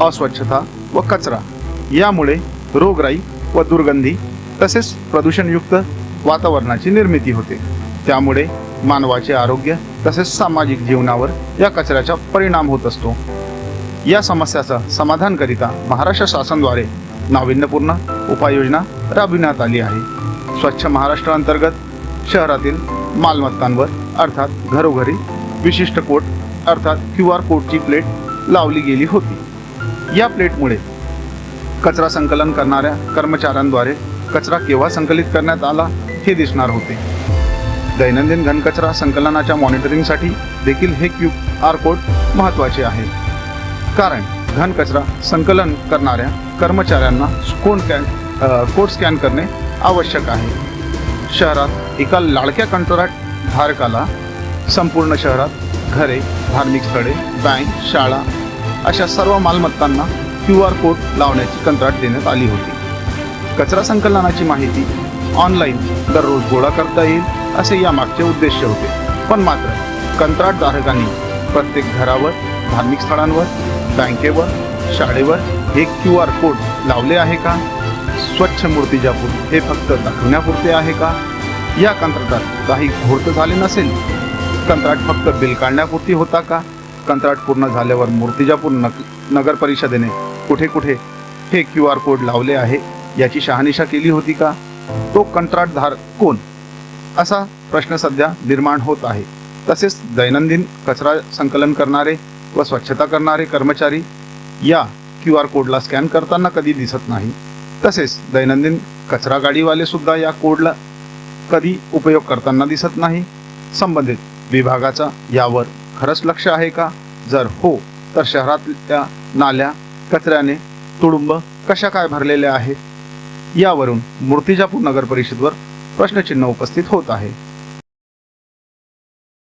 अस्वच्छता व कचरा यामुळे रोगराई व दुर्गंधी तसेच प्रदूषणयुक्त वातावरणाची निर्मिती होते. त्यामुळे मानवाचे आरोग्य तसेच सामाजिक जीवनावर या कचऱ्याचा परिणाम होत असतो. या समस्याचा समाधानकरिता महाराष्ट्र शासनद्वारे नाविन्यपूर्ण उपाययोजना राबविण्यात आली आहे. स्वच्छ महाराष्ट्र अंतर्गत शहरातील मालमत्तांवर अर्थात घरोघरी विशिष्ट कोट अर्थात क्यू आर कोडची प्लेट लावली गेली होती. या प्लेटमुळे कचरा संकलन करणाऱ्या कर्मचाऱ्यांद्वारे कचरा केव्हा संकलित करण्यात आला हे दिसणार होते. दैनंदिन घनकचरा संकलनाच्या मॉनिटरिंगसाठी देखील हे क्यू आर कोड महत्त्वाचे आहे. कारण घनकचरा संकलन करणाऱ्या कर्मचाऱ्यांना कोण कॅन कोड स्कॅन करणे आवश्यक आहे. शहरात एका लाडक्या कंत्राट धारकाला संपूर्ण शहरात घरे धार्मिक स्थळे बँक शाळा अशा सर्व मालमत्तांना क्यू आर कोड लावण्याची कंत्राट देण्यात आली होती. कचरा संकलनाची माहिती ऑनलाईन दररोज गोळा करता येईल असे यामागचे उद्देश होते. पण मात्र कंत्राटधारकांनी प्रत्येक घरावर धार्मिक स्थळांवर बँकेवर शाळेवर हे क्यू आर कोड लावले आहे का? स्वच्छ मूर्तिजापूर हे फक्त दाखवण्यापुरते आहे का? या कंत्राटात काही घोरत झाले नसेल? कंत्राट फक्त बिल काढण्यापुरती होता का? कंत्राट पूर्ण झाल्यावर मूर्तिजापूर नग नगर परिषदेने कुठे कुठे हे क्यू आर कोड लावले आहे याची शहानिशा केली होती का? तो कंत्राटधार कोण? असा प्रश्न सध्या निर्माण होत आहे. तसेच दैनंदिन कचरा संकलन करणारे व स्वच्छता करणारे कर्मचारी या क्यू आर कोडला स्कॅन करताना कधी दिसत नाही. तसेच दैनंदिन कचरा गाडीवाले सुद्धा या कोडला कधी उपयोग करताना दिसत नाही. संबंधित विभागाचा यावर खरंच लक्ष आहे का? जर हो तर शहरातल्या नाल्या कचऱ्याने तुडुंब कशा काय भरलेल्या आहेत? यावरून मूर्तिजापूर नगर परिषदवर प्रश्नचिन्ह उपस्थित होत आहे.